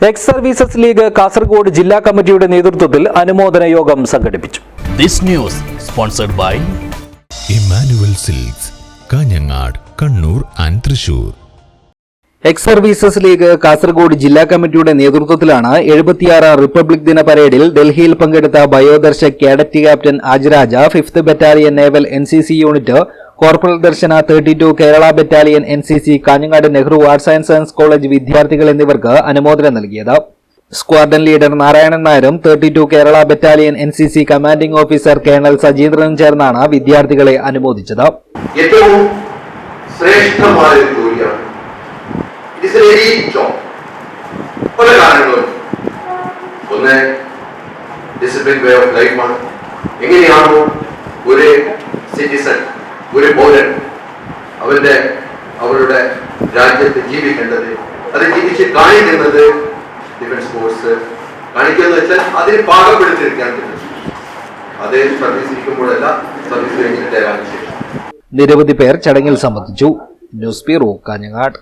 X services league Kasaragod ജില്ലാ കമ്മിറ്റിയുടെ നേതൃത്വത്തിൽ അനുമോദന യോഗം സംഘടിപ്പിച്ചു. This news sponsored by Emmanuel Silks Kanhangad Kannur and Thrissur ex services league Kasaragod ജില്ലാ കമ്മിറ്റിയുടെ നേതൃത്വത്തിലാണ് എഴുപത്തിയാറ് റിപ്പബ്ലിക് ദിന പരേഡിൽ ഡൽഹിയിൽ പങ്കെടുത്ത ബയോദർശക് cadet captain Ajraja fifth battalion naval N C C unit corporal Darshana thirty two Kerala battalion N C C Kanhangad Nehru arts and science college വിദ്യാർത്ഥികൾ എന്നിവർക്ക് അനുമോദനം നൽകിയത്. സ്ക്വാഡൻ ലീഡർ നാരായണൻ നായരും thirty two Kerala battalion N C C commanding officer colonel സജീന്ദ്രനും ചേർന്നാണ് വിദ്യാർത്ഥികളെ അനുമോദിച്ചത്. ഏറ്റവും ശ്രേഷ്ഠമായ discipline way of എങ്ങനെയാണോ ഒരു സിറ്റിസൺ ഒരു പൗരൻ അവരുടെ അവരുടെ രാജ്യത്ത് ജീവിക്കേണ്ടത് അത് ജീവിച്ച് കാണിക്കുന്നത് ഡിഫൻസ് ഫോഴ്സ് കാണിക്കുന്നത് വെച്ചാൽ അതിന് പാകപ്പെടുത്തിയിരിക്കാൻ അത് സർവീസ് ഇരിക്കുമ്പോഴല്ല സർവീസ് കഴിഞ്ഞിട്ട് നിരവധി പേർ ചടങ്ങിൽ സംബന്ധിച്ചു. News bureau Kanhangad.